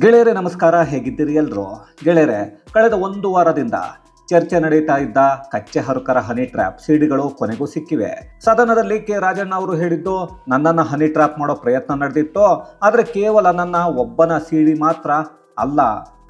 ಗೆಳೆಯರೆ, ನಮಸ್ಕಾರ. ಹೇಗಿದ್ದೀರಿ ಎಲ್ರು? ಗೆಳೆಯರೆ, ಕಳೆದ ಒಂದು ವಾರದಿಂದ ಚರ್ಚೆ ನಡೀತಾ ಇದ್ದ ಕಚ್ಚೆ ಹರುಕರ ಹನಿ ಟ್ರ್ಯಾಪ್ ಸಿಡಿಗಳು ಕೊನೆಗೂ ಸಿಕ್ಕಿವೆ. ಸದನದಲ್ಲಿ ಕೆ. ರಾಜಣ್ಣ ಅವರು ಹೇಳಿದ್ದು, ನನ್ನನ್ನು ಹನಿ ಟ್ರ್ಯಾಪ್ ಮಾಡೋ ಪ್ರಯತ್ನ ನಡೆದಿತ್ತು, ಆದರೆ ಕೇವಲ ನನ್ನ ಒಬ್ಬನ ಸಿಡಿ ಮಾತ್ರ ಅಲ್ಲ,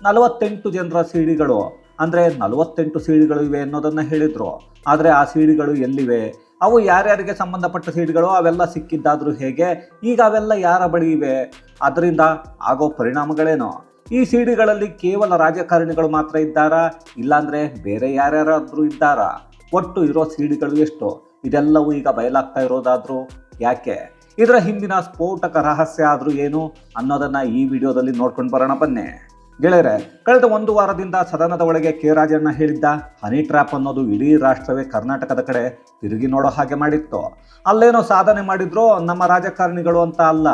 ನಲವತ್ತೆಂಟು ಜನರ ಸಿಡಿಗಳು ಅಂದರೆ ನಲವತ್ತೆಂಟು ಸೀಡ್ಗಳು ಇವೆ ಅನ್ನೋದನ್ನು ಹೇಳಿದರು. ಆದರೆ ಆ ಸೀಡ್ಗಳು ಎಲ್ಲಿವೆ? ಅವು ಯಾರ್ಯಾರಿಗೆ ಸಂಬಂಧಪಟ್ಟ ಸೀಡ್ಗಳು ಅವೆಲ್ಲ ಸಿಕ್ಕಿದ್ದಾದರೂ ಹೇಗೆ? ಈಗ ಅವೆಲ್ಲ ಯಾರ ಬಳಿ ಇವೆ? ಅದರಿಂದ ಆಗೋ ಪರಿಣಾಮಗಳೇನು? ಈ ಸೀಡಿಗಳಲ್ಲಿ ಕೇವಲ ರಾಜಕಾರಣಿಗಳು ಮಾತ್ರ ಇದ್ದಾರಾ? ಇಲ್ಲಾಂದರೆ ಬೇರೆ ಯಾರ್ಯಾರಾದರೂ ಇದ್ದಾರಾ? ಒಟ್ಟು ಇರೋ ಸೀಡಿಗಳು ಎಷ್ಟು? ಇದೆಲ್ಲವೂ ಈಗ ಬಯಲಾಗ್ತಾ ಇರೋದಾದರೂ ಯಾಕೆ? ಇದರ ಹಿಂದಿನ ಸ್ಫೋಟಕ ರಹಸ್ಯ ಆದರೂ ಏನು? ಅನ್ನೋದನ್ನು ಈ ವಿಡಿಯೋದಲ್ಲಿ ನೋಡ್ಕೊಂಡು ಬರೋಣ ಬನ್ನಿ. ಗೆಳೆಯರೆ, ಕಳೆದ ಒಂದು ವಾರದಿಂದ ಸದನದ ಒಳಗೆ ಕೆ. ರಾಜಣ್ಣ ಹೇಳಿದ್ದ, ಹನಿ ಟ್ರ್ಯಾಪ್ ಅನ್ನೋದು ಇಡೀ ರಾಷ್ಟ್ರವೇ ಕರ್ನಾಟಕದ ಕಡೆ ತಿರುಗಿ ನೋಡೋ ಹಾಗೆ ಮಾಡಿತ್ತು. ಅಲ್ಲೇನೋ ಸಾಧನೆ ಮಾಡಿದ್ರು ನಮ್ಮ ರಾಜಕಾರಣಿಗಳು ಅಂತ ಅಲ್ಲ.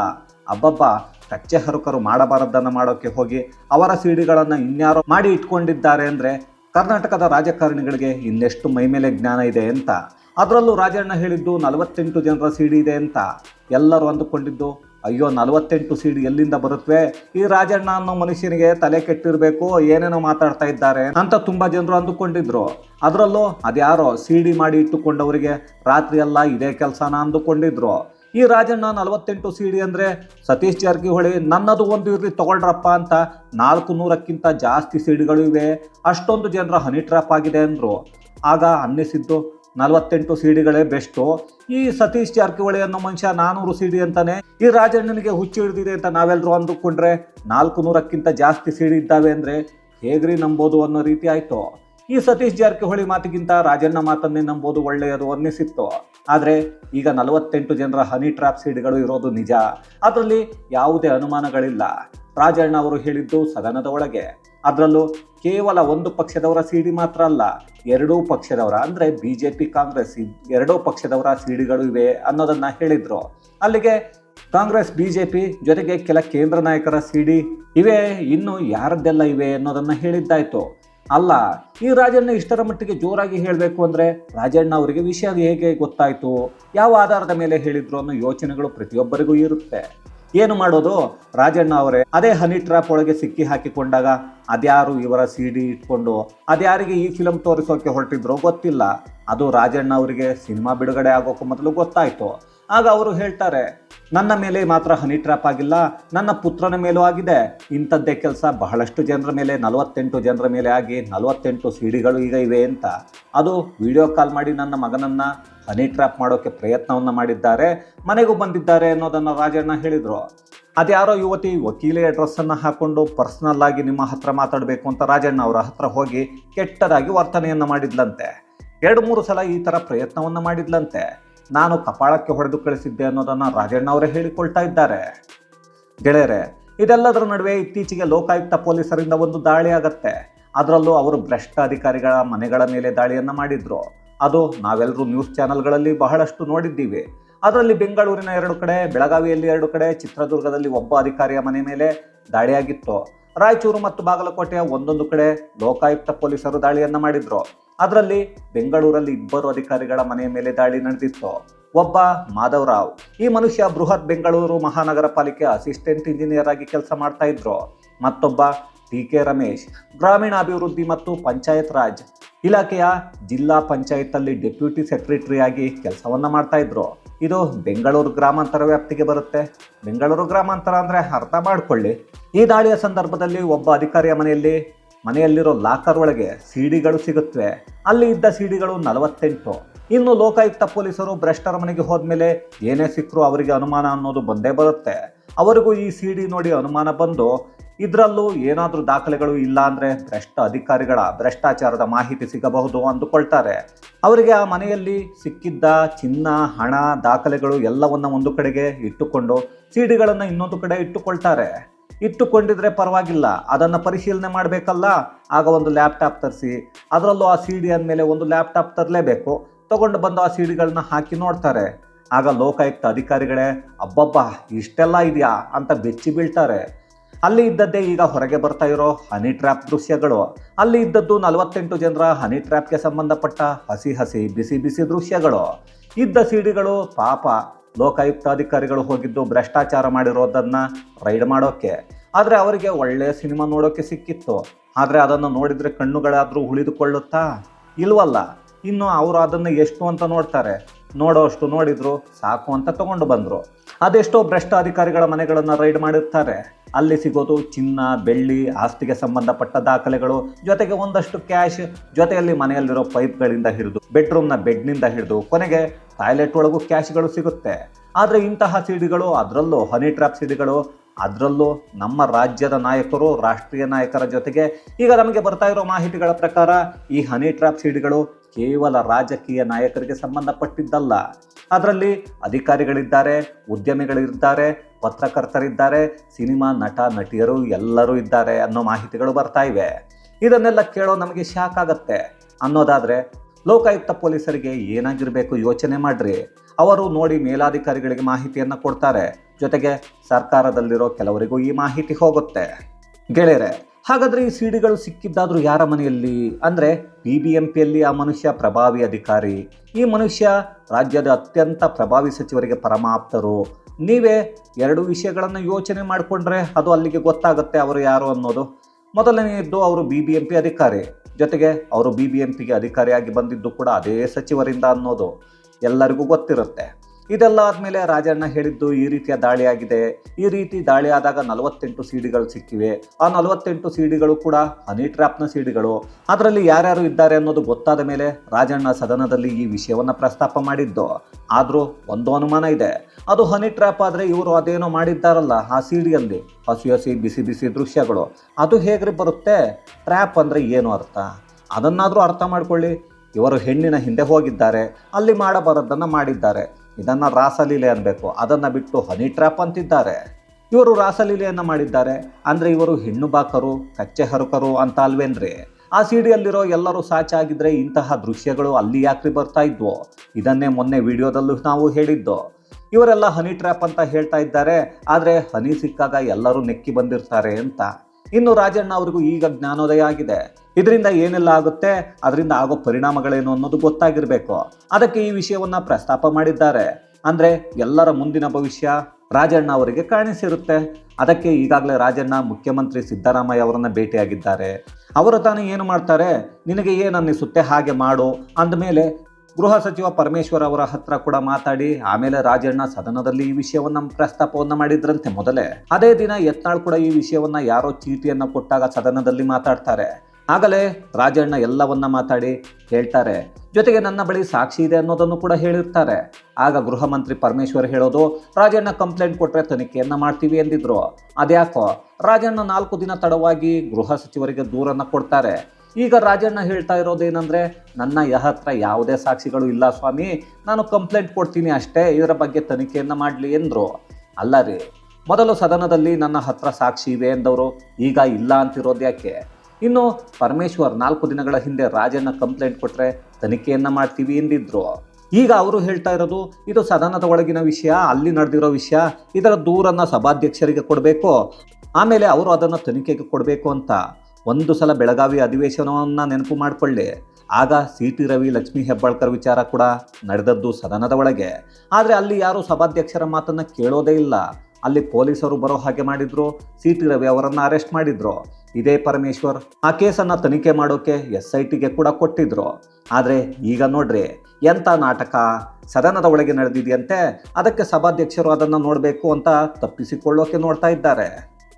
ಅಬ್ಬಬ್ಬ, ಕಚ್ಚೆ ಹರುಕರು ಮಾಡಬಾರದ್ದನ್ನು ಮಾಡೋಕ್ಕೆ ಹೋಗಿ ಅವರ ಸಿಡಿಗಳನ್ನು ಇನ್ಯಾರೋ ಮಾಡಿ ಇಟ್ಕೊಂಡಿದ್ದಾರೆ ಅಂದರೆ ಕರ್ನಾಟಕದ ರಾಜಕಾರಣಿಗಳಿಗೆ ಇನ್ನೆಷ್ಟು ಮೈಮೇಲೆ ಜ್ಞಾನ ಇದೆ ಅಂತ. ಅದರಲ್ಲೂ ರಾಜಣ್ಣ ಹೇಳಿದ್ದು ನಲವತ್ತೆಂಟು ಜನರ ಸಿಡಿ ಇದೆ ಅಂತ. ಎಲ್ಲರೂ ಅಂದುಕೊಂಡಿದ್ದು ಅಯ್ಯೋ, ನಲವತ್ತೆಂಟು ಸೀಡ್ ಎಲ್ಲಿಂದ ಬರುತ್ತವೆ ಈ ರಾಜಣ್ಣ ಅನ್ನೋ ಮನುಷ್ಯನಿಗೆ ತಲೆ ಕೆಟ್ಟಿರಬೇಕು, ಏನೇನೋ ಮಾತಾಡ್ತಾ ಇದ್ದಾರೆ ಅಂತ ತುಂಬಾ ಜನರು ಅಂದುಕೊಂಡಿದ್ರು. ಅದರಲ್ಲೂ ಅದ್ಯಾರೋ ಸಿಡಿ ಮಾಡಿ ಇಟ್ಟುಕೊಂಡವರಿಗೆ ರಾತ್ರಿ ಎಲ್ಲ ಇದೇ ಕೆಲಸನ ಅಂದುಕೊಂಡಿದ್ರು. ಈ ರಾಜಣ್ಣ ನಲವತ್ತೆಂಟು ಸಿಡಿ ಅಂದ್ರೆ ಸತೀಶ್ ಜಾರಕಿಹೊಳಿ, ನನ್ನದು ಒಂದು ಇರ್ಲಿ ತಗೊಳ್ರಪ್ಪ ಅಂತ ನಾಲ್ಕು ನೂರಕ್ಕಿಂತ ಜಾಸ್ತಿ ಸಿಡಿಗಳು ಇವೆ. ಅಷ್ಟೊಂದು ಜನರ ಹನಿ ಟ್ರ್ಯಾಪ್ ಆಗಿದೆ ಅಂದ್ರು. ಆಗ ಅನ್ನಿಸಿದ್ದು ನಲವತ್ತೆಂಟು ಸಿಡಿಗಳೇ ಬೆಸ್ಟು. ಈ ಸತೀಶ್ ಜಾರಕಿಹೊಳಿ ಅನ್ನೋ ಮನುಷ್ಯ ನಾನೂರು ಸಿಡಿ ಅಂತಾನೆ. ಈ ರಾಜಣ್ಣನಿಗೆ ಹುಚ್ಚು ಹಿಡಿದಿದೆ ಅಂತ ನಾವೆಲ್ಲರೂ ಅಂದುಕೊಂಡ್ರೆ ನಾಲ್ಕು ನೂರಕ್ಕಿಂತ ಜಾಸ್ತಿ ಸಿಡಿ ಇದ್ದಾವೆ ಅಂದರೆ ಹೇಗ್ರಿ ನಂಬೋದು ಅನ್ನೋ ರೀತಿ ಆಯಿತು. ಈ ಸತೀಶ್ ಜಾರಕಿಹೊಳಿ ಮಾತಿಗಿಂತ ರಾಜಣ್ಣ ಮಾತನ್ನೇ ನಂಬೋದು ಒಳ್ಳೆಯದು ಅನ್ನಿಸಿತ್ತು. ಆದರೆ ಈಗ ನಲವತ್ತೆಂಟು ಜನರ ಹನಿ ಟ್ರ್ಯಾಪ್ ಸಿಡಿಗಳು ಇರೋದು ನಿಜ. ಅದರಲ್ಲಿ ಯಾವುದೇ ಅನುಮಾನಗಳಿಲ್ಲ. ರಾಜಣ್ಣ ಅವರು ಹೇಳಿದ್ದು ಸದನದ ಒಳಗೆ. ಅದರಲ್ಲೂ ಕೇವಲ ಒಂದು ಪಕ್ಷದವರ ಸಿಡಿ ಮಾತ್ರ ಅಲ್ಲ, ಎರಡೂ ಪಕ್ಷದವರ, ಅಂದರೆ ಬಿ ಜೆ ಪಿ ಕಾಂಗ್ರೆಸ್ ಎರಡೂ ಪಕ್ಷದವರ ಸಿಡಿಗಳು ಇವೆ ಅನ್ನೋದನ್ನ ಹೇಳಿದ್ರು. ಅಲ್ಲಿಗೆ ಕಾಂಗ್ರೆಸ್ ಬಿ ಜೆ ಪಿ ಜೊತೆಗೆ ಕೆಲ ಕೇಂದ್ರ ನಾಯಕರ ಸಿಡಿ ಇವೆ, ಇನ್ನು ಯಾರದ್ದೆಲ್ಲ ಇವೆ ಅನ್ನೋದನ್ನ ಹೇಳಿದ್ದಾಯಿತು. ಅಲ್ಲ, ಈ ರಾಜಣ್ಣ ಇಷ್ಟರ ಮಟ್ಟಿಗೆ ಜೋರಾಗಿ ಹೇಳಬೇಕು ಅಂದರೆ ರಾಜಣ್ಣ ಅವರಿಗೆ ವಿಷಯ ಹೇಗೆ ಗೊತ್ತಾಯಿತು, ಯಾವ ಆಧಾರದ ಮೇಲೆ ಹೇಳಿದ್ರು ಅನ್ನೋ ಯೋಚನೆಗಳು ಪ್ರತಿಯೊಬ್ಬರಿಗೂ ಇರುತ್ತೆ. ಏನು ಮಾಡೋದು? ರಾಜಣ್ಣ ಅವರೇ, ಅದೇ ಹನಿ ಟ್ರಾಪ್ ಒಳಗೆ ಸಿಕ್ಕಿ ಹಾಕಿಕೊಂಡಾಗ ಅದ್ಯಾರು ಇವರ ಸಿ ಡಿ ಇಟ್ಕೊಂಡು, ಅದ್ಯಾರಿಗೆ ಈ ಫಿಲಮ್ ತೋರಿಸೋಕೆ ಹೊರಟಿದ್ರೋ ಗೊತ್ತಿಲ್ಲ. ಅದು ರಾಜಣ್ಣ ಅವರಿಗೆ ಸಿನಿಮಾ ಬಿಡುಗಡೆ ಆಗೋಕ್ಕೂ ಮೊದಲು ಗೊತ್ತಾಯ್ತು. ಆಗ ಅವರು ಹೇಳ್ತಾರೆ, ನನ್ನ ಮೇಲೆ ಮಾತ್ರ ಹನಿ ಟ್ರ್ಯಾಪ್ ಆಗಿಲ್ಲ, ನನ್ನ ಪುತ್ರನ ಮೇಲೂ ಆಗಿದೆ. ಇಂಥದ್ದೇ ಕೆಲಸ ಬಹಳಷ್ಟು ಜನರ ಮೇಲೆ, ನಲವತ್ತೆಂಟು ಜನರ ಮೇಲೆ ಆಗಿ, ನಲವತ್ತೆಂಟು ಸಿಡಿಗಳು ಈಗ ಇವೆ ಅಂತ. ಅದು ವಿಡಿಯೋ ಕಾಲ್ ಮಾಡಿ ನನ್ನ ಮಗನನ್ನ ಹನಿ ಟ್ರ್ಯಾಪ್ ಮಾಡೋಕೆ ಪ್ರಯತ್ನವನ್ನು ಮಾಡಿದ್ದಾರೆ, ಮನೆಗೂ ಬಂದಿದ್ದಾರೆ ಅನ್ನೋದನ್ನ ರಾಜಣ್ಣ ಹೇಳಿದರು. ಅದ್ಯಾರೋ ಯುವತಿ ವಕೀಲೆ ಡ್ರೆಸ್ಸನ್ನು ಹಾಕೊಂಡು ಪರ್ಸನಲ್ ಆಗಿ ನಿಮ್ಮ ಹತ್ರ ಮಾತಾಡಬೇಕು ಅಂತ ರಾಜಣ್ಣ ಅವರ ಹತ್ರ ಹೋಗಿ ಕೆಟ್ಟದಾಗಿ ವರ್ತನೆಯನ್ನ ಮಾಡಿದ್ಲಂತೆ. ಎರಡು ಮೂರು ಸಲ ಈ ಥರ ಪ್ರಯತ್ನವನ್ನ ಮಾಡಿದ್ಲಂತೆ. ನಾನು ಕಪಾಳಕ್ಕೆ ಹೊಡೆದು ಕಳಿಸಿದ್ದೆ ಅನ್ನೋದನ್ನು ರಾಜಣ್ಣ ಅವರೇ ಹೇಳಿಕೊಳ್ತಾ ಇದ್ದಾರೆ. ಗೆಳೆಯರೆ, ಇದೆಲ್ಲದರ ನಡುವೆ ಇತ್ತೀಚೆಗೆ ಲೋಕಾಯುಕ್ತ ಪೊಲೀಸರಿಂದ ಒಂದು ದಾಳಿ ಆಗತ್ತೆ. ಅದರಲ್ಲೂ ಅವರು ಭ್ರಷ್ಟ ಅಧಿಕಾರಿಗಳ ಮನೆಗಳ ಮೇಲೆ ದಾಳಿಯನ್ನ ಮಾಡಿದ್ರು. ಅದು ನಾವೆಲ್ಲರೂ ನ್ಯೂಸ್ ಚಾನೆಲ್ಗಳಲ್ಲಿ ಬಹಳಷ್ಟು ನೋಡಿದ್ದೀವಿ. ಅದರಲ್ಲಿ ಬೆಂಗಳೂರಿನ ಎರಡು ಕಡೆ, ಬೆಳಗಾವಿಯಲ್ಲಿ ಎರಡು ಕಡೆ, ಚಿತ್ರದುರ್ಗದಲ್ಲಿ ಒಬ್ಬ ಅಧಿಕಾರಿಯ ಮನೆ ಮೇಲೆ ದಾಳಿಯಾಗಿತ್ತು. ರಾಯಚೂರು ಮತ್ತು ಬಾಗಲಕೋಟೆಯ ಒಂದೊಂದು ಕಡೆ ಲೋಕಾಯುಕ್ತ ಪೊಲೀಸರು ದಾಳಿಯನ್ನ ಮಾಡಿದ್ರು. ಅದರಲ್ಲಿ ಬೆಂಗಳೂರಲ್ಲಿ ಇಬ್ಬರು ಅಧಿಕಾರಿಗಳ ಮನೆಯ ಮೇಲೆ ದಾಳಿ ನಡೆದಿತ್ತು. ಒಬ್ಬ ಮಾಧವರಾವ್. ಈ ಮನುಷ್ಯ ಬೃಹತ್ ಬೆಂಗಳೂರು ಮಹಾನಗರ ಪಾಲಿಕೆ ಅಸಿಸ್ಟೆಂಟ್ ಇಂಜಿನಿಯರ್ ಆಗಿ ಕೆಲಸ ಮಾಡ್ತಾ ಇದ್ರು. ಮತ್ತೊಬ್ಬ ಟಿ ಕೆ ರಮೇಶ್, ಗ್ರಾಮೀಣಾಭಿವೃದ್ಧಿ ಮತ್ತು ಪಂಚಾಯತ್ ರಾಜ್ ಇಲಾಖೆಯ ಜಿಲ್ಲಾ ಪಂಚಾಯತ್ ಅಲ್ಲಿ ಡೆಪ್ಯೂಟಿ ಸೆಕ್ರೆಟರಿ ಆಗಿ ಕೆಲಸವನ್ನ ಮಾಡ್ತಾ ಇದ್ರು. ಇದು ಬೆಂಗಳೂರು ಗ್ರಾಮಾಂತರ ವ್ಯಾಪ್ತಿಗೆ ಬರುತ್ತೆ. ಬೆಂಗಳೂರು ಗ್ರಾಮಾಂತರ ಅಂದರೆ ಅರ್ಥ ಮಾಡಿಕೊಳ್ಳಿ. ಈ ದಾಳಿಯ ಸಂದರ್ಭದಲ್ಲಿ ಒಬ್ಬ ಅಧಿಕಾರಿಯ ಮನೆಯಲ್ಲಿ, ಮನೆಯಲ್ಲಿರೋ ಲಾಕರ್ ಒಳಗೆ ಸಿಡಿಗಳು ಸಿಗುತ್ತವೆ ಅಲ್ಲಿ ಇದ್ದ ಸಿಡಿಗಳು ನಲವತ್ತೆಂಟು. ಇನ್ನು ಲೋಕಾಯುಕ್ತ ಪೊಲೀಸರು ಭ್ರಷ್ಟರ ಮನೆಗೆ ಹೋದ್ಮೇಲೆ ಏನೇ ಸಿಕ್ಕರೂ ಅವರಿಗೆ ಅನುಮಾನ ಅನ್ನೋದು ಬಂದೇ ಬರುತ್ತೆ. ಅವರಿಗೂ ಈ ಸಿಡಿ ನೋಡಿ ಅನುಮಾನ ಬಂದು ಇದರಲ್ಲೂ ಏನಾದರೂ ದಾಖಲೆಗಳು ಇಲ್ಲ ಅಂದರೆ ಭ್ರಷ್ಟ ಅಧಿಕಾರಿಗಳ ಭ್ರಷ್ಟಾಚಾರದ ಮಾಹಿತಿ ಸಿಗಬಹುದು ಅಂದುಕೊಳ್ತಾರೆ. ಅವರಿಗೆ ಆ ಮನೆಯಲ್ಲಿ ಸಿಕ್ಕಿದ್ದ ಚಿನ್ನ, ಹಣ, ದಾಖಲೆಗಳು ಎಲ್ಲವನ್ನ ಒಂದು ಕಡೆಗೆ ಇಟ್ಟುಕೊಂಡು ಸಿಡಿಗಳನ್ನು ಇನ್ನೊಂದು ಕಡೆ ಇಟ್ಟುಕೊಳ್ತಾರೆ. ಇಟ್ಟುಕೊಂಡಿದ್ರೆ ಪರವಾಗಿಲ್ಲ, ಅದನ್ನು ಪರಿಶೀಲನೆ ಮಾಡಬೇಕಲ್ಲ? ಆಗ ಒಂದು ಲ್ಯಾಪ್ಟಾಪ್ ತರಿಸಿ, ಅದರಲ್ಲೂ ಆ ಸಿ ಡಿ ಅಂದಮೇಲೆ ಒಂದು ಲ್ಯಾಪ್ಟಾಪ್ ತರಲೇಬೇಕು. ತಗೊಂಡು ಬಂದು ಆ ಸಿ ಡಿಗಳನ್ನ ಹಾಕಿ ನೋಡ್ತಾರೆ. ಆಗ ಲೋಕಾಯುಕ್ತ ಅಧಿಕಾರಿಗಳೇ, ಅಬ್ಬಬ್ಬ, ಇಷ್ಟೆಲ್ಲ ಇದೆಯಾ? ಅಂತ ಬೆಚ್ಚಿ ಬೀಳ್ತಾರೆ. ಅಲ್ಲಿ ಇದ್ದದ್ದೇ ಈಗ ಹೊರಗೆ ಬರ್ತಾ ಇರೋ ಹನಿ ಟ್ರ್ಯಾಪ್ ದೃಶ್ಯಗಳು. ಅಲ್ಲಿ ಇದ್ದದ್ದು ನಲವತ್ತೆಂಟು ಜನರ ಹನಿ ಟ್ರ್ಯಾಪ್ಗೆ ಸಂಬಂಧಪಟ್ಟ ಹಸಿ ಹಸಿ ಬಿಸಿ ಬಿಸಿ ದೃಶ್ಯಗಳು. ಇದ್ದ ಸಿಡಿಗಳು ಪಾಪ. ಲೋಕಾಯುಕ್ತ ಅಧಿಕಾರಿಗಳು ಹೋಗಿದ್ದು ಭ್ರಷ್ಟಾಚಾರ ಮಾಡಿರೋದನ್ನ ರೈಡ್ ಮಾಡೋಕ್ಕೆ ಆದರೆ ಅವರಿಗೆ ಒಳ್ಳೆಯ ಸಿನಿಮಾ ನೋಡೋಕ್ಕೆ ಸಿಕ್ಕಿತ್ತು. ಆದರೆ ಅದನ್ನು ನೋಡಿದರೆ ಕಣ್ಣುಗಳಾದರೂ ಉಳಿದುಕೊಳ್ಳುತ್ತಾ? ಇಲ್ವಲ್ಲ. ಇನ್ನು ಅವರು ಅದನ್ನು ಎಷ್ಟು ಅಂತ ನೋಡ್ತಾರೆ. ನೋಡೋಷ್ಟು ನೋಡಿದ್ರು ಸಾಕು ಅಂತ ತಗೊಂಡು ಬಂದರು. ಅದೆಷ್ಟೋ ಭ್ರಷ್ಟ ಅಧಿಕಾರಿಗಳ ಮನೆಗಳನ್ನು ರೈಡ್ ಮಾಡಿರ್ತಾರೆ. ಅಲ್ಲಿ ಸಿಗೋದು ಚಿನ್ನ, ಬೆಳ್ಳಿ, ಆಸ್ತಿಗೆ ಸಂಬಂಧಪಟ್ಟ ದಾಖಲೆಗಳು, ಜೊತೆಗೆ ಒಂದಷ್ಟು ಕ್ಯಾಶ್, ಜೊತೆಯಲ್ಲಿ ಮನೆಯಲ್ಲಿರೋ ಪೈಪ್ಗಳಿಂದ ಹಿಡಿದು, ಬೆಡ್ರೂಮ್ನ ಬೆಡ್ನಿಂದ ಹಿಡಿದು, ಕೊನೆಗೆ ಟಾಯ್ಲೆಟ್ ಒಳಗೂ ಕ್ಯಾಶ್ಗಳು ಸಿಗುತ್ತೆ. ಆದರೆ ಇಂತಹ ಸಿಡಿಗಳು, ಅದರಲ್ಲೂ ಹನಿ ಟ್ರ್ಯಾಪ್ ಸಿಡಿಗಳು ಅದರಲ್ಲೂ ನಮ್ಮ ರಾಜ್ಯದ ನಾಯಕರು, ರಾಷ್ಟ್ರೀಯ ನಾಯಕರ ಜೊತೆಗೆ ಈಗ ನಮಗೆ ಬರ್ತಾ ಇರೋ ಮಾಹಿತಿಗಳ ಪ್ರಕಾರ ಈ ಹನಿ ಟ್ರಾಪ್ ಸೀಡ್ಗಳು ಕೇವಲ ರಾಜಕೀಯ ನಾಯಕರಿಗೆ ಸಂಬಂಧಪಟ್ಟಿದ್ದಲ್ಲ. ಅದರಲ್ಲಿ ಅಧಿಕಾರಿಗಳಿದ್ದಾರೆ, ಉದ್ಯಮಿಗಳಿದ್ದಾರೆ, ಪತ್ರಕರ್ತರಿದ್ದಾರೆ, ಸಿನಿಮಾ ನಟ, ನಟಿಯರು ಎಲ್ಲರೂ ಇದ್ದಾರೆ ಅನ್ನೋ ಮಾಹಿತಿಗಳು ಬರ್ತಾ ಇವೆ. ಇದನ್ನೆಲ್ಲ ಕೇಳೋ ನಮಗೆ ಶಾಕ್ ಆಗತ್ತೆ. ಅನ್ನೋದಾದರೆ ಲೋಕಾಯುಕ್ತ ಪೊಲೀಸರಿಗೆ ಏನಾಗಿರಬೇಕು ಯೋಚನೆ ಮಾಡ್ರಿ. ಅವರು ನೋಡಿ ಮೇಲಾಧಿಕಾರಿಗಳಿಗೆ ಮಾಹಿತಿಯನ್ನು ಕೊಡ್ತಾರೆ. ಜೊತೆಗೆ ಸರ್ಕಾರದಲ್ಲಿರೋ ಕೆಲವರಿಗೂ ಈ ಮಾಹಿತಿ ಹೋಗುತ್ತೆ. ಗೆಳೆಯರೆ, ಹಾಗಾದರೆ ಈ ಸಿಡಿಗಳು ಸಿಕ್ಕಿದ್ದಾದರೂ ಯಾರ ಮನೆಯಲ್ಲಿ? ಅಂದರೆ ಬಿ ಬಿ ಎಂ ಪಿಯಲ್ಲಿ ಆ ಮನುಷ್ಯ ಪ್ರಭಾವಿ ಅಧಿಕಾರಿ. ಈ ಮನುಷ್ಯ ರಾಜ್ಯದ ಅತ್ಯಂತ ಪ್ರಭಾವಿ ಸಚಿವರಿಗೆ ಪರಮಾಪ್ತರು. ನೀವೇ ಎರಡು ವಿಷಯಗಳನ್ನು ಯೋಚನೆ ಮಾಡಿಕೊಂಡ್ರೆ ಅದು ಅಲ್ಲಿಗೆ ಗೊತ್ತಾಗುತ್ತೆ ಅವರು ಯಾರು ಅನ್ನೋದು. ಮೊದಲನೆಯದ್ದು ಅವರು ಬಿ ಬಿ ಎಂ ಪಿ ಅಧಿಕಾರಿ. ಜೊತೆಗೆ ಅವರು ಬಿ ಬಿ ಎಂ ಪಿಗೆ ಅಧಿಕಾರಿಯಾಗಿ ಬಂದಿದ್ದು ಕೂಡ ಅದೇ ಸಚಿವರಿಂದ ಅನ್ನೋದು ಎಲ್ಲರಿಗೂ ಗೊತ್ತಿರುತ್ತೆ. ಇದೆಲ್ಲ ಆದಮೇಲೆ ರಾಜಣ್ಣ ಹೇಳಿದ್ದು ಈ ರೀತಿಯ ದಾಳಿ ಆಗಿದೆ ಈ ರೀತಿ ದಾಳಿ ಆದಾಗ ನಲವತ್ತೆಂಟು ಸಿಡಿಗಳು ಸಿಕ್ಕಿವೆ. ಆ ನಲವತ್ತೆಂಟು ಸಿಡಿಗಳು ಕೂಡ ಹನಿ ಟ್ರ್ಯಾಪ್ನ ಸಿಡಿಗಳು. ಅದರಲ್ಲಿ ಯಾರ್ಯಾರು ಇದ್ದಾರೆ ಅನ್ನೋದು ಗೊತ್ತಾದ ಮೇಲೆ ರಾಜಣ್ಣ ಸದನದಲ್ಲಿ ಈ ವಿಷಯವನ್ನು ಪ್ರಸ್ತಾಪ ಮಾಡಿದ್ದು. ಆದರೂ ಒಂದು ಅನುಮಾನ ಇದೆ. ಅದು ಹನಿ ಟ್ರ್ಯಾಪ್ ಆದರೆ ಇವರು ಅದೇನೋ ಮಾಡಿದ್ದಾರಲ್ಲ ಆ ಸಿಡಿಯಲ್ಲಿ. ಹಸಿ ಹಸಿ ಬಿಸಿ ಬಿಸಿ ದೃಶ್ಯಗಳು. ಅದು ಹೇಗ್ರಿ ಬರುತ್ತೆ? ಟ್ರ್ಯಾಪ್ ಅಂದರೆ ಏನು ಅರ್ಥ? ಅದನ್ನಾದರೂ ಅರ್ಥ ಮಾಡ್ಕೊಳ್ಳಿ. ಇವರು ಹೆಣ್ಣಿನ ಹಿಂದೆ ಹೋಗಿದ್ದಾರೆ. ಅಲ್ಲಿ ಮಾಡಬಾರದನ್ನು ಮಾಡಿದ್ದಾರೆ. ಇದನ್ನು ರಾಸಲೀಲೆ ಅನ್ನಬೇಕು ಅದನ್ನು ಬಿಟ್ಟು ಹನಿ ಟ್ರ್ಯಾಪ್ ಅಂತಿದ್ದಾರೆ. ಇವರು ರಾಸಲೀಲೆಯನ್ನು ಮಾಡಿದ್ದಾರೆ. ಅಂದರೆ ಇವರು ಹೆಣ್ಣು ಬಾಕರು, ಕಚ್ಚೆ ಹರುಕರು ಅಂತ ಅಲ್ವೇನ್ರಿ? ಆ ಸಿಡಿಯಲ್ಲಿರೋ ಎಲ್ಲರೂ ಸಾಚಾಗಿದ್ರೆ ಇಂತಹ ದೃಶ್ಯಗಳು ಅಲ್ಲಿ ಯಾಕ್ರಿ ಬರ್ತಾ ಇದ್ವು? ಇದನ್ನೇ ಮೊನ್ನೆ ವಿಡಿಯೋದಲ್ಲೂ ನಾವು ಹೇಳಿದ್ದು. ಇವರೆಲ್ಲ ಹನಿ ಟ್ರ್ಯಾಪ್ ಅಂತ ಹೇಳ್ತಾ ಇದ್ದಾರೆ. ಆದರೆ ಹನಿ ಸಿಕ್ಕಾಗ ಎಲ್ಲರೂ ನೆಕ್ಕಿ ಬಂದಿರ್ತಾರೆ ಅಂತ. ಇನ್ನು ರಾಜಣ್ಣ ಅವರಿಗೂ ಈಗ ಜ್ಞಾನೋದಯ ಆಗಿದೆ. ಇದರಿಂದ ಏನೆಲ್ಲ ಆಗುತ್ತೆ? ಅದರಿಂದ ಆಗೋ ಪರಿಣಾಮಗಳೇನು ಅನ್ನೋದು ಗೊತ್ತಾಗಿರಬೇಕು. ಅದಕ್ಕೆ ಈ ವಿಷಯವನ್ನ ಪ್ರಸ್ತಾಪ ಮಾಡಿದ್ದಾರೆ. ಅಂದ್ರೆ ಎಲ್ಲರ ಮುಂದಿನ ಭವಿಷ್ಯ ರಾಜಣ್ಣ ಅವರಿಗೆ ಕಾಣಿಸಿರುತ್ತೆ. ಅದಕ್ಕೆ ಈಗಾಗಲೇ ರಾಜಣ್ಣ ಮುಖ್ಯಮಂತ್ರಿ ಸಿದ್ದರಾಮಯ್ಯ ಅವರನ್ನ ಭೇಟಿಯಾಗಿದ್ದಾರೆ. ಅವರು ತಾನು ಏನು ಮಾಡ್ತಾರೆ? ನಿನಗೆ ಏನು ಅನ್ನಿಸುತ್ತೆ? ಹಾಗೆ ಮಾಡು. ಅಂದಮೇಲೆ ಗೃಹ ಸಚಿವ ಪರಮೇಶ್ವರ್ ಅವರ ಹತ್ರ ಕೂಡ ಮಾತಾಡಿ, ಆಮೇಲೆ ರಾಜಣ್ಣ ಸದನದಲ್ಲಿ ಈ ವಿಷಯವನ್ನ ಪ್ರಸ್ತಾಪವನ್ನ ಮಾಡಿದ್ರಂತೆ ಮೊದಲೇ. ಅದೇ ದಿನ ಯತ್ನಾಳ್ ಕೂಡ ಈ ವಿಷಯವನ್ನ ಯಾರೋ ಚೀಟಿಯನ್ನ ಕೊಟ್ಟಾಗ ಸದನದಲ್ಲಿ ಮಾತಾಡ್ತಾರೆ. ಆಗಲೇ ರಾಜಣ್ಣ ಎಲ್ಲವನ್ನ ಮಾತಾಡಿ ಹೇಳ್ತಾರೆ. ಜೊತೆಗೆ ನನ್ನ ಬಳಿ ಸಾಕ್ಷಿ ಇದೆ ಅನ್ನೋದನ್ನು ಕೂಡ ಹೇಳಿರ್ತಾರೆ. ಆಗ ಗೃಹ ಮಂತ್ರಿ ಪರಮೇಶ್ವರ್ ಹೇಳೋದು, ರಾಜಣ್ಣ ಕಂಪ್ಲೇಂಟ್ ಕೊಟ್ಟರೆ ತನಿಖೆಯನ್ನ ಮಾಡ್ತೀವಿ ಎಂದಿದ್ರು. ಅದ್ಯಾಕೋ, ರಾಜಣ್ಣ ನಾಲ್ಕು ದಿನ ತಡವಾಗಿ ಗೃಹ ಸಚಿವರಿಗೆ ದೂರನ್ನ ಕೊಡ್ತಾರೆ. ಈಗ ರಾಜಣ್ಣ ಹೇಳ್ತಾ ಇರೋದೇನೆಂದರೆ, ನನ್ನ ಯ ಹತ್ರ ಯಾವುದೇ ಸಾಕ್ಷಿಗಳು ಇಲ್ಲ ಸ್ವಾಮಿ, ನಾನು ಕಂಪ್ಲೇಂಟ್ ಕೊಡ್ತೀನಿ ಅಷ್ಟೇ, ಇದರ ಬಗ್ಗೆ ತನಿಖೆಯನ್ನ ಮಾಡಲಿ ಎಂದರು. ಅಲ್ಲ ರೀ, ಮೊದಲು ಸದನದಲ್ಲಿ ನನ್ನ ಹತ್ರ ಸಾಕ್ಷಿ ಇವೆ ಎಂದವರು, ಈಗ ಇಲ್ಲ ಅಂತಿರೋದು ಯಾಕೆ ಇನ್ನು ಪರಮೇಶ್ವರ್ ನಾಲ್ಕು ದಿನಗಳ ಹಿಂದೆ ರಾಜನ ಕಂಪ್ಲೇಂಟ್ ಕೊಟ್ಟರೆ ತನಿಖೆಯನ್ನು ಮಾಡ್ತೀವಿ ಎಂದಿದ್ರು. ಈಗ ಅವರು ಹೇಳ್ತಾ ಇರೋದು, ಇದು ಸದನದ ಒಳಗಿನ ವಿಷಯ, ಅಲ್ಲಿ ನಡೆದಿರೋ ವಿಷಯ, ಇದರ ದೂರನ್ನು ಸಭಾಧ್ಯಕ್ಷರಿಗೆ ಕೊಡಬೇಕು. ಆಮೇಲೆ ಅವರು ಅದನ್ನು ತನಿಖೆಗೆ ಕೊಡಬೇಕು ಅಂತ. ಒಂದು ಸಲ ಬೆಳಗಾವಿ ಅಧಿವೇಶನವನ್ನು ನೆನಪು ಮಾಡಿಕೊಳ್ಳಿ. ಆಗ ಸಿ ಟಿ ರವಿ, ಲಕ್ಷ್ಮೀ ಹೆಬ್ಬಾಳ್ಕರ್ ವಿಚಾರ ಕೂಡ ನಡೆದದ್ದು ಸದನದ ಒಳಗೆ. ಆದರೆ ಅಲ್ಲಿ ಯಾರೂ ಸಭಾಧ್ಯಕ್ಷರ ಮಾತನ್ನು ಕೇಳೋದೇ ಇಲ್ಲ. ಅಲ್ಲಿ ಪೊಲೀಸರು ಬರೋ ಹಾಗೆ ಮಾಡಿದ್ರು ಸಿ ಟಿ ರವಿ ಅವರನ್ನು ಅರೆಸ್ಟ್ ಮಾಡಿದ್ರು. ಇದೇ ಪರಮೇಶ್ವರ್, ಆ ಕೇಸನ್ನು ತನಿಖೆ ಮಾಡೋಕೆ ಎಸ್ ಐ ಟಿಗೆ ಕೂಡ ಕೊಟ್ಟಿದ್ರು. ಆದರೆ ಈಗ ನೋಡ್ರಿ ಎಂಥ ನಾಟಕ? ಸದನದ ಒಳಗೆ ನಡೆದಿದೆಯಂತೆ, ಅದಕ್ಕೆ ಸಭಾಧ್ಯಕ್ಷರು ಅದನ್ನು ನೋಡಬೇಕು ಅಂತ ತಪ್ಪಿಸಿಕೊಳ್ಳೋಕೆ ನೋಡ್ತಾ ಇದ್ದಾರೆ.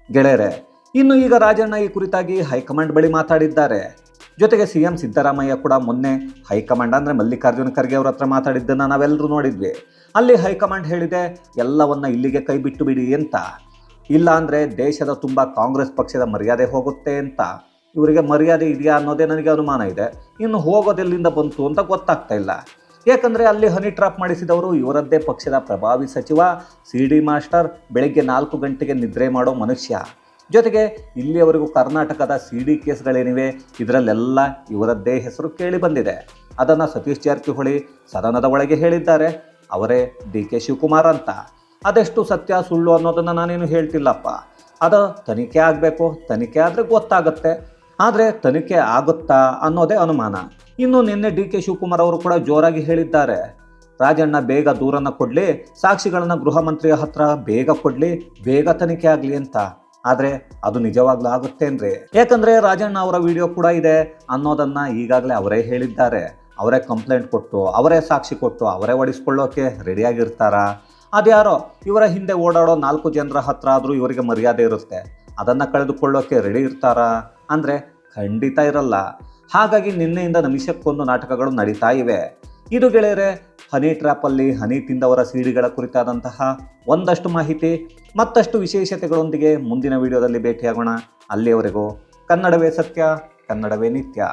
ಗೆಳೆಯರೆ, ಇನ್ನು ಈಗ ರಾಜಣ್ಣ ಈ ಕುರಿತಾಗಿ ಹೈಕಮಾಂಡ್ ಬಳಿ ಮಾತಾಡಿದ್ದಾರೆ. ಜೊತೆಗೆ ಸಿ ಎಂ ಸಿದ್ದರಾಮಯ್ಯ ಕೂಡ ಮೊನ್ನೆ ಹೈಕಮಾಂಡ್ ಅಂದರೆ ಮಲ್ಲಿಕಾರ್ಜುನ ಖರ್ಗೆ ಅವ್ರ ಹತ್ರ ಮಾತಾಡಿದ್ದನ್ನು ನಾವೆಲ್ಲರೂ ನೋಡಿದ್ವಿ. ಅಲ್ಲಿ ಹೈಕಮಾಂಡ್ ಹೇಳಿದೆ, ಎಲ್ಲವನ್ನ ಇಲ್ಲಿಗೆ ಕೈ ಬಿಟ್ಟು ಬಿಡಿ ಅಂತ. ಇಲ್ಲ ಅಂದರೆ ದೇಶದ ತುಂಬ ಕಾಂಗ್ರೆಸ್ ಪಕ್ಷದ ಮರ್ಯಾದೆ ಹೋಗುತ್ತೆ ಅಂತ. ಇವರಿಗೆ ಮರ್ಯಾದೆ ಇದೆಯಾ ಅನ್ನೋದೇ ನನಗೆ ಅನುಮಾನ ಇದೆ. ಇನ್ನು ಹೋಗೋದೆಲ್ಲಿಂದ ಬಂತು ಅಂತ ಗೊತ್ತಾಗ್ತಾ ಇಲ್ಲ. ಏಕೆಂದರೆ ಅಲ್ಲಿ ಹನಿ ಟ್ರಾಪ್ ಮಾಡಿಸಿದವರು ಇವರದ್ದೇ ಪಕ್ಷದ ಪ್ರಭಾವಿ ಸಚಿವ ಸಿ ಡಿ ಮಾಸ್ಟರ್, ಬೆಳಗ್ಗೆ ನಾಲ್ಕು ಗಂಟೆಗೆ ನಿದ್ರೆ ಮಾಡೋ ಮನುಷ್ಯ. ಜೊತೆಗೆ ಇಲ್ಲಿಯವರೆಗೂ ಕರ್ನಾಟಕದ ಸಿ ಡಿ ಕೇಸ್ಗಳೇನಿವೆ, ಇದರಲ್ಲೆಲ್ಲ ಇವರದ್ದೇ ಹೆಸರು ಕೇಳಿ ಬಂದಿದೆ. ಅದನ್ನು ಸತೀಶ್ ಜಾರಕಿಹೊಳಿ ಸದನದ ಒಳಗೆ ಹೇಳಿದ್ದಾರೆ. ಅವರೇ ಡಿ ಕೆ ಶಿವಕುಮಾರ್ ಅಂತ. ಅದೆಷ್ಟು ಸತ್ಯ ಸುಳ್ಳು ಅನ್ನೋದನ್ನು ನಾನೇನು ಹೇಳ್ತಿಲ್ಲಪ್ಪ. ಅದು ತನಿಖೆ ಆಗಬೇಕು, ತನಿಖೆ ಆದರೆ ಗೊತ್ತಾಗುತ್ತೆ. ಆದರೆ ತನಿಖೆ ಆಗುತ್ತಾ ಅನ್ನೋದೇ ಅನುಮಾನ. ಇನ್ನು ನಿನ್ನೆ ಡಿ ಕೆ ಶಿವಕುಮಾರ್ ಅವರು ಕೂಡ ಜೋರಾಗಿ ಹೇಳಿದ್ದಾರೆ. ರಾಜಣ್ಣ ಬೇಗ ದೂರನ್ನು ಕೊಡಲಿ, ಸಾಕ್ಷಿಗಳನ್ನು ಗೃಹ ಮಂತ್ರಿಯ ಹತ್ರ ಬೇಗ ಕೊಡಲಿ, ಬೇಗ ತನಿಖೆ ಆಗಲಿ ಅಂತ. ಆದ್ರೆ ಅದು ನಿಜವಾಗ್ಲೂ ಆಗುತ್ತೇನ್ರಿ ಯಾಕಂದ್ರೆ ರಾಜಣ್ಣ ಅವರ ವಿಡಿಯೋ ಕೂಡ ಇದೆ ಅನ್ನೋದನ್ನ ಈಗಾಗಲೇ ಅವರೇ ಹೇಳಿದ್ದಾರೆ. ಅವರೇ ಕಂಪ್ಲೇಂಟ್ ಕೊಟ್ಟು, ಅವರೇ ಸಾಕ್ಷಿ ಕೊಟ್ಟು, ಅವರೇ ಒಡಿಸ್ಕೊಳ್ಳೋಕೆ ರೆಡಿಯಾಗಿರ್ತಾರ ಅದ್ಯಾರೋ, ಇವರ ಹಿಂದೆ ಓಡಾಡೋ ನಾಲ್ಕು ಜನರ ಹತ್ರ ಆದರೂ ಇವರಿಗೆ ಮರ್ಯಾದೆ ಇರುತ್ತೆ. ಅದನ್ನ ಕಳೆದುಕೊಳ್ಳೋಕೆ ರೆಡಿ ಇರ್ತಾರಾ? ಅಂದ್ರೆ ಖಂಡಿತ ಇರಲ್ಲ. ಹಾಗಾಗಿ ನಿನ್ನೆಯಿಂದ ನಿಮಿಷಕ್ಕೊಂದು ನಾಟಕಗಳು ನಡೀತಾ ಇವೆ. ಇದು ಗೆಳೆಯರೆ ಹನಿ ಟ್ರ್ಯಾಪಲ್ಲಿ ಹನಿ ತಿಂದವರ ಸಿಡಿಗಳ ಕುರಿತಾದಂತಹ ಒಂದಷ್ಟು ಮಾಹಿತಿ, ಮತ್ತಷ್ಟು ವಿಶೇಷತೆಗಳೊಂದಿಗೆ ಮುಂದಿನ ವಿಡಿಯೋದಲ್ಲಿ ಭೇಟಿಯಾಗೋಣ. ಅಲ್ಲಿಯವರೆಗೂ ಕನ್ನಡವೇ ಸತ್ಯ, ಕನ್ನಡವೇ ನಿತ್ಯ.